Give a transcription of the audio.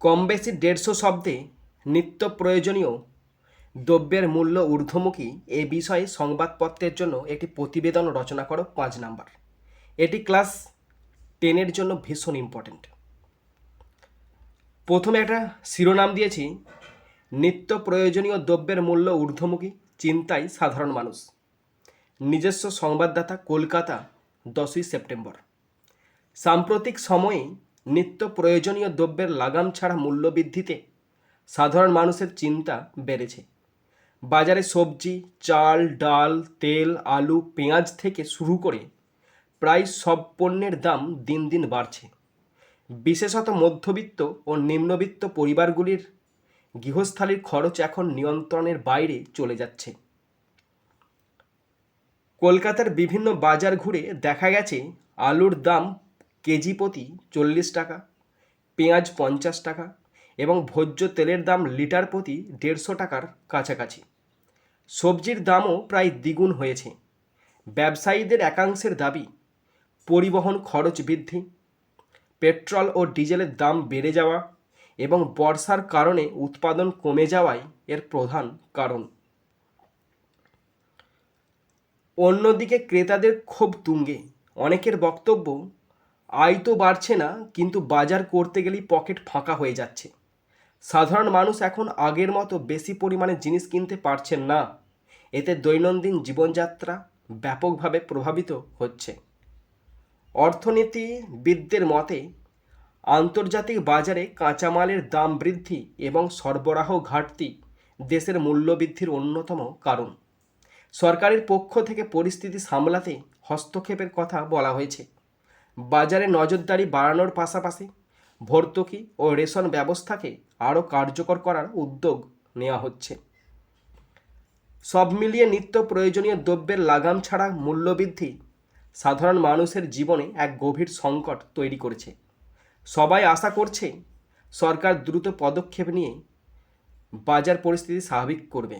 কম বেশি দেড়শো শব্দে নিত্য প্রয়োজনীয় দ্রব্যের মূল্য ঊর্ধ্বমুখী এ বিষয়ে সংবাদপত্রের জন্য একটি প্রতিবেদন রচনা করো, পাঁচ নাম্বার। এটি ক্লাস টেনের জন্য ভীষণ ইম্পর্ট্যান্ট প্রথমে একটা শিরোনাম দিয়েছি, নিত্য প্রয়োজনীয় দ্রব্যের মূল্য ঊর্ধ্বমুখী, চিন্তায় সাধারণ মানুষ। নিজস্ব সংবাদদাতা কলকাতা দশই সেপ্টেম্বর। সাম্প্রতিক সময়ে নিত্য প্রয়োজনীয় দ্রব্যের লাগাম ছাড়া মূল্যবৃদ্ধিতে সাধারণ মানুষের চিন্তা বেড়েছে। বাজারে সবজি, চাল, ডাল, তেল, আলু, পেঁয়াজ থেকে শুরু করে প্রায় সব পণ্যের দাম দিন দিন বাড়ছে। বিশেষত মধ্যবিত্ত ও নিম্নবিত্ত পরিবারগুলির গৃহস্থালির খরচ এখন নিয়ন্ত্রণের বাইরে চলে যাচ্ছে। কলকাতার বিভিন্ন বাজার ঘুরে দেখা গেছে, আলুর দাম কেজি প্রতি চল্লিশ টাকা, পেঁয়াজ পঞ্চাশ টাকা এবং ভোজ্য তেলের দাম লিটার প্রতি দেড়শো টাকার কাছাকাছি। সবজির দামও প্রায় দ্বিগুণ হয়েছে। ব্যবসায়ীদের একাংশের দাবি, পরিবহন খরচ বৃদ্ধি, পেট্রোল ও ডিজেলের দাম বেড়ে যাওয়া এবং বর্ষার কারণে উৎপাদন কমে যাওয়াই এর প্রধান কারণ। অন্যদিকে ক্রেতাদের ক্ষোভ তুঙ্গে। অনেকের বক্তব্য আয় তো বাড়ছে না, কিন্তু বাজার করতে গেলেই পকেট ফাঁকা হয়ে যাচ্ছে। সাধারণ মানুষ এখন আগের মতো বেশি পরিমাণে জিনিস কিনতে পারছেন না। এতে দৈনন্দিন জীবনযাত্রা ব্যাপকভাবে প্রভাবিত হচ্ছে। অর্থনীতিবিদদের মতে, আন্তর্জাতিক বাজারে কাঁচামালের দাম বৃদ্ধি এবং সরবরাহ ঘাটতি দেশের মূল্যবৃদ্ধির অন্যতম কারণ। সরকারের পক্ষ থেকে পরিস্থিতি সামলাতে হস্তক্ষেপের কথা বলা হয়েছে। বাজারে নজরদারি বাড়ানোর পাশাপাশি ভর্তুকি ও রেশন ব্যবস্থাকে আরও কার্যকর করার উদ্যোগ নেওয়া হচ্ছে। সব মিলিয়ে নিত্য প্রয়োজনীয় দ্রব্যের লাগাম ছাড়া মূল্যবৃদ্ধি সাধারণ মানুষের জীবনে এক গভীর সংকট তৈরি করেছে। সবাই আশা করছে সরকার দ্রুত পদক্ষেপ নিয়ে বাজার পরিস্থিতি স্বাভাবিক করবে।